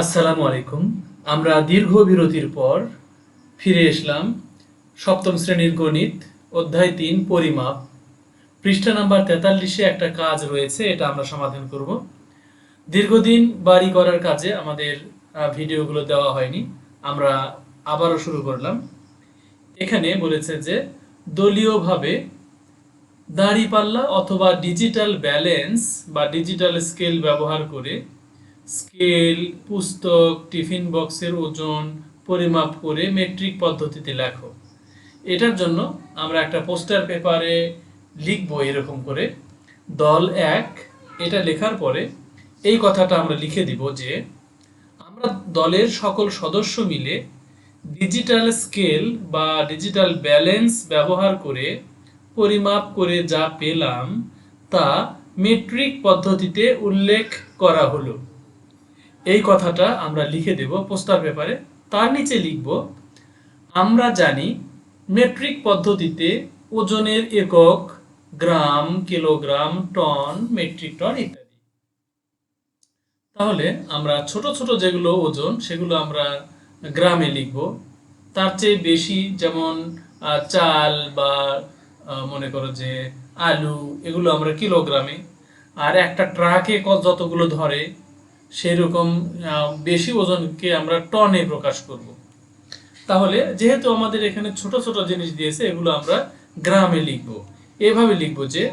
আসসালামু আলাইকুম। আমরা দীর্ঘ বিরতির পর ফিরে এসলাম সপ্তম শ্রেণির গণিত, অধ্যায় তিন, পরিমাপ। পৃষ্ঠা নাম্বার তেতাল্লিশে একটা কাজ রয়েছে, এটা আমরা সমাধান করব। দীর্ঘদিন বাড়ি করার কাজে আমাদের ভিডিওগুলো দেওয়া হয়নি, আমরা আবারও শুরু করলাম। এখানে বলেছে যে, দলীয়ভাবে দাঁড়িপাল্লা অথবা ডিজিটাল ব্যালেন্স বা ডিজিটাল স্কেল ব্যবহার করে স্কেল, পুস্তক, টিফিন বক্সের ওজন, পরিমাপ করে মেট্রিক পদ্ধতিতে লেখো। এটার জন্য আমরা একটা পোস্টার পেপারে লিখব এরকম করে। দল এক, এটা লেখার পরে এই কথাটা আমরা লিখে দিব যে, আমরা দলের সকল সদস্য মিলে ডিজিটাল স্কেল বা ডিজিটাল ব্যালেন্স ব্যবহার করে পরিমাপ করে যা পেলাম তা মেট্রিক পদ্ধতিতে উল্লেখ করা হলো। এই কথাটা আমরা লিখে দেব প্রস্তাব ব্যাপারে। তার নিচে লিখব, আমরা জানি মেট্রিক পদ্ধতিতে ওজনের একক gram, kilogram, ton, metric ton ইত্যাদি। তাহলে আমরা ছোট ছোট যেগুলো ওজন, সেগুলো আমরা গ্রামে লিখব। তার চেয়ে বেশি যেমন চাল বা মনে করো যে আলু, এগুলো আমরা কিলোগ্রামে। আর একটা ট্রাকে যতগুলো ধরে সেরকম আহ, বেশি ওজনকে আমরা টনে প্রকাশ করব। তাহলে যেহেতু আমাদের এখানে ছোট ছোট জিনিস দিয়েছে এগুলো আমরা গ্রামে লিখব। এভাবে লিখব যে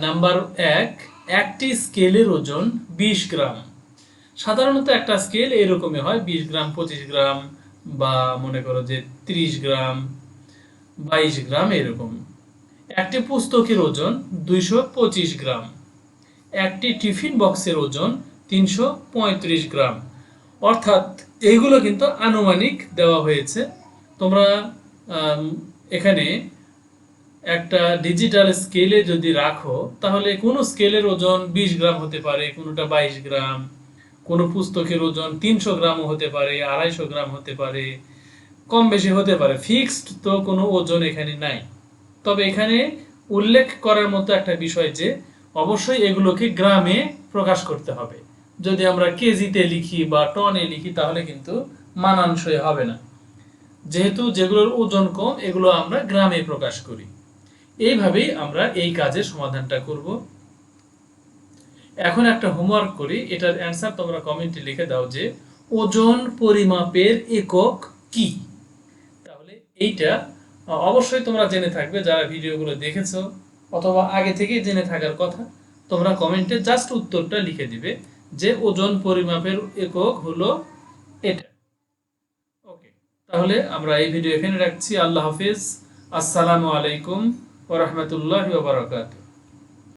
নাম্বার এক একটি স্কেলের ওজন বিশ গ্রাম। সাধারণত একটা স্কেল এরকমই হয় বিশ গ্রাম পঁচিশ গ্রাম বা মনে করো যে ত্রিশ গ্রাম বাইশ গ্রাম এরকম। একটি পুস্তকের ওজন দুইশো পঁচিশ গ্রাম। একটি টিফিন বক্সের ওজন তিনশো পঁয়ত্রিশ গ্রাম। অর্থাৎ এইগুলো কিন্তু আনুমানিক দেওয়া হয়েছে। তোমরা এখানে একটা ডিজিটাল স্কেলে যদি রাখো, তাহলে কোনো স্কেলের ওজন বিশ গ্রাম হতে পারে, কোনোটা বাইশ গ্রাম, কোনো পুস্তকের ওজন তিনশো গ্রামও হতে পারে, আড়াইশো গ্রাম হতে পারে, কম বেশি হতে পারে। ফিক্সড তো কোনো ওজন এখানে নাই। তবে এখানে উল্লেখ করার মতো একটা বিষয় যে, অবশ্যই এগুলোকে গ্রামে প্রকাশ করতে হবে। যদি আমরা কেজিতে লিখি বা টনে লিখি, তাহলে কিন্তু মানানসই হবে না। যেহেতু যেগুলোর ওজন কম, এগুলো আমরা গ্রামে প্রকাশ করি। এইভাবেই আমরা এই কাজের সমাধানটা করব। এখন একটা হোমওয়ার্ক করি। এটার অ্যান্সার তোমরা কমেন্টে লিখে দাও যে, ওজন পরিমাপের একক কি? তাহলে এইটা অবশ্যই তোমরা জেনে থাকবে যারা ভিডিওগুলো দেখেছ, অথবা আগে থেকেই জেনে থাকার কথা, তোমরা কমেন্টে জাস্ট উত্তরটা লিখে দিবে। যে ওজন পরিমাপের একক হলো এটা। ওকে, তাহলে আমরা এই ভিডিও এখানে রাখছি। আল্লাহ হাফিজ। আসসালামু আলাইকুম ওরহমতুল্লাহ বারাকাতুহ।